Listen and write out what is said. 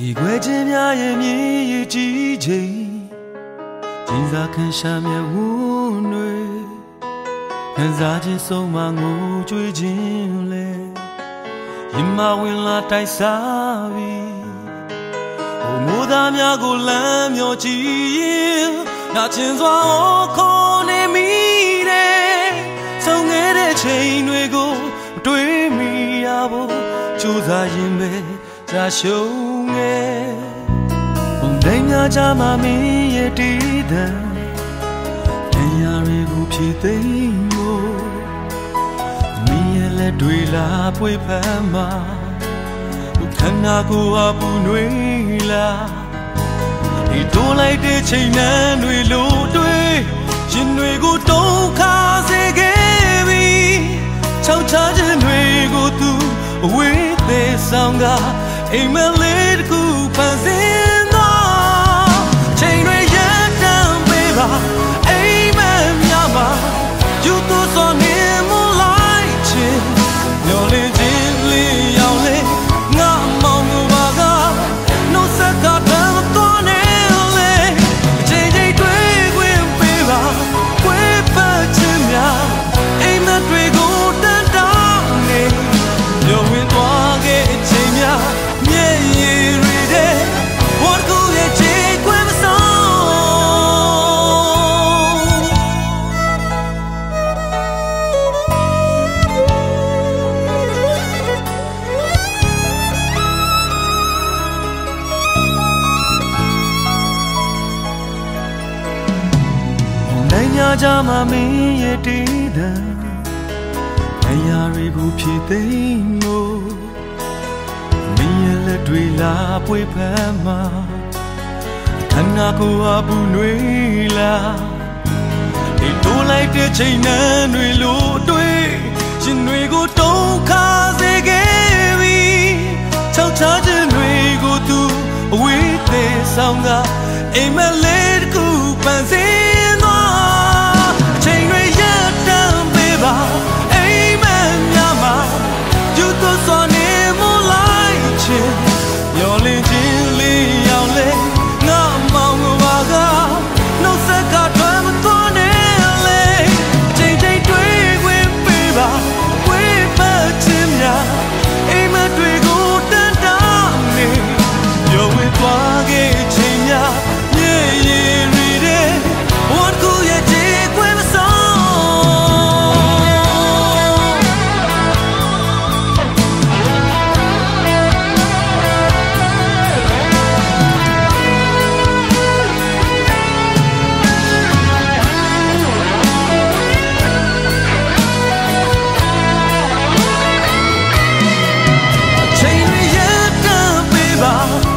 ဒီခွဲခြင်းများရဲ့မြည်ရည်ကြီးချိန်ကျင်းစာခံရှာမြဝန်းတွေခံစားခြင်းဆုံးမငိုကြွေးခြင်းလဲရင်မဝင်လာတိုက်စားပြီဟိုမိုးသားများကိုလမ်းမြော်ကြည့်ရင်နာကျင်စွာခေါ်နေမိတယ်ဆုံးခဲ့တဲ့ချိန်တွေကိုတွေးမိရဖို့ကြိုးစားရင်ပဲ ကြာရှုံးငယ်ဘုံတိုင်းများကြမှာမင်းရဲ့တည်တဲ့တရားတွေကိုဖြည့်သိမ်းဖို့မင်းရဲ့လက်တွေလာပွေဖမ်းမှာခန္ဓာကိုယ်အပူနွေးလာဒီတိုးလိုက်တဲ့ချိန်နှန်းတွေလို့တွေးရင်တွေကိုတုံးခါစေခဲ့ပြီချောက်ချခြင်းတွေကိုသူအဝေးသေးဆောင်က အိမ်မ ကြမှာမင်းရဲ့တည်တဲ့အရာတွေကိုဖြည့်သိမ်းလို့မင်းရဲ့လက်တွေလာပွေဖမ်းမှာခန္ဓာကိုယ်အပူနွေးလာဒီတိုးလိုက်တဲ့ချိန်နှန်းတွေလို့အတွေ့ရှင်တွေကိုတုံးခါစေခဲ့ပြီချောက်ချခြင်းတွေကိုသူအဝေးသေးဆောင်ကအိမ်မက်လေးတစ်ခုပန်စေ now